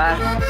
Każdy